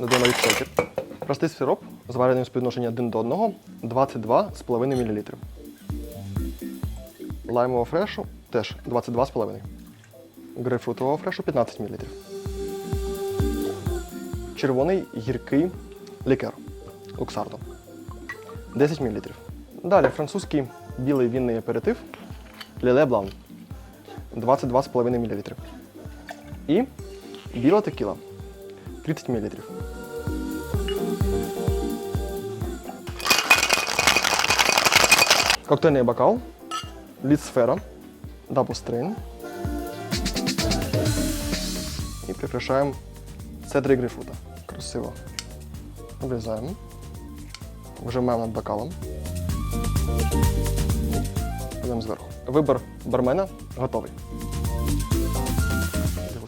додаємо рік Простий сироп, зварений у співвідношенні 1 до 1, 22,5 мл. Лаймового фрешу теж 22,5. Грейпфрутового фрешу 15 мл. Червоний гіркий лікер Луксардо 10 мл. Далі французький білий вінний аперитив Ліле Блан 22,5 мл. І біла текіла 30 мл. Коктейльний бокал, лід-сфера, дабл-стрейн. І прикрашаємо цедри грейпфрута. Красиво. Обрізаємо. Вжимаємо над бокалом. Кладемо зверху. Вибір бармена готовий.